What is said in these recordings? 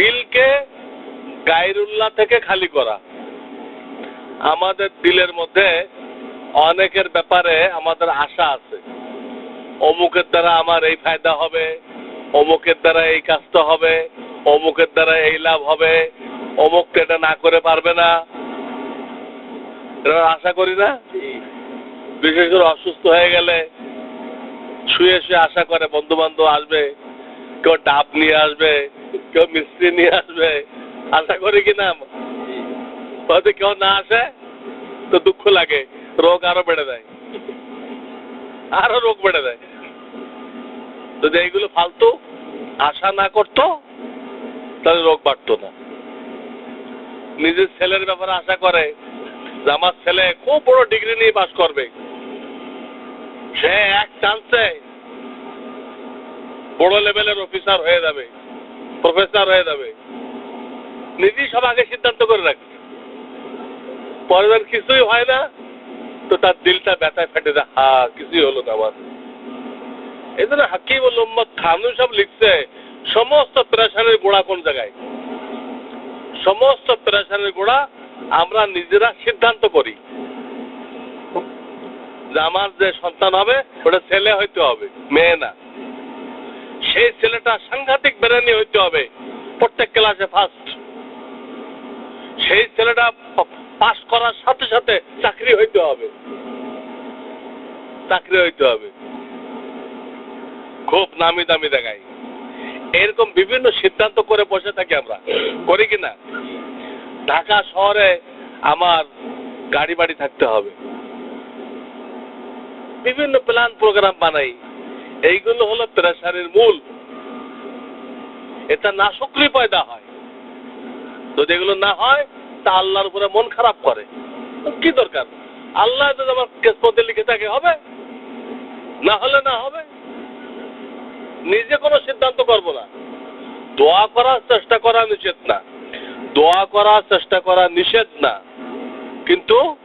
দিলকে গায়রুল্লাহ থেকে খালি করা। আমাদের দিলের মধ্যে অনেকের ব্যাপারে আমাদের আশা আছে। অমুকের দ্বারা আমার এই ফায়দা হবে, অমুকের দ্বারা এই কাজটা হবে, অমুকের দ্বারা এই লাভ হবে, অমুক এটা না করে পারবে না। আশা করি না? বিশেষ করে অসুস্থ হয়ে গেলে শুয়ে শুয়ে আশা করে বন্ধু বান্ধব আসবে, কেউ ডাব নিয়ে আসবে কেউ মিস্ত্রি নিয়ে আসবে। আশা করি কিনা হয়তো কেউ না আসে, তো দুঃখ লাগে। রোগ আরও বেড়ে দেয় আরও রোগ বেড়ে দেয় যদি এইগুলো ফালতু আশা না করতো, তাহলে রোগ বাড়তো না। নিজের ছেলের ব্যাপারে আশা করে যে আমার ছেলে খুব বড় ডিগ্রি নিয়ে পাস করবে। সে এক চান্সে বড় লেভেলের অফিসার হয়ে যাবে। প্রফেসর হয়ে যাবে। নিজেই সব আগে সিদ্ধান্ত করে রাখবে। পরে কিছুই হয় না, তো তার দিলটা ব্যথায় ফেটে যায়। হা, কিছুই হলো না আমার। এই জন্য হাকিম উম্মদ খানু সব লিখছে, সমস্ত প্রেশারের গোড়া কোন জায়গায়? সমস্ত প্রেশারের গোড়া আমরা নিজেরা সিদ্ধান্ত করি। যে আমার যে সন্তান হবে, ওটা ছেলে হইতে হবে, মেয়ে না। সেই ছেলেটা সাংঘাতিক বেরানি হইতে হবে। প্রত্যেক ক্লাসে ফার্স্ট সেই ছেলেটা পাস করার সাথে সাথে চাকরি হইতে হবে। চাকরি হইতে হবে। খুব নামি দামি দেখাই। এরকম বিভিন্ন সিদ্ধান্ত করে বসে থাকি আমরা। করি কিনা ঢাকা শহরে আমার গাড়ি বাড়ি থাকতে হবে। বিভিন্ন প্ল্যান প্রোগ্রাম বানাই। এইগুলো হলো প্রেশারের মূল। এটা না শুক্রি পয়দা হয়। যদি এগুলো না হয়, তা আল্লাহর উপরে মন খারাপ করে। কি দরকার? আল্লাহ যদি আমার কেসমতে লিখে থাকে, হবে? না হলে না হবে? নিজে কোনো সিদ্ধান্ত করব না। দোয়া করার চেষ্টা করা নিষেধ না। দোয়া করার চেষ্টা করা নিষেধ না। কিন্তু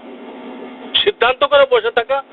সিদ্ধান্ত করে বসে থাকা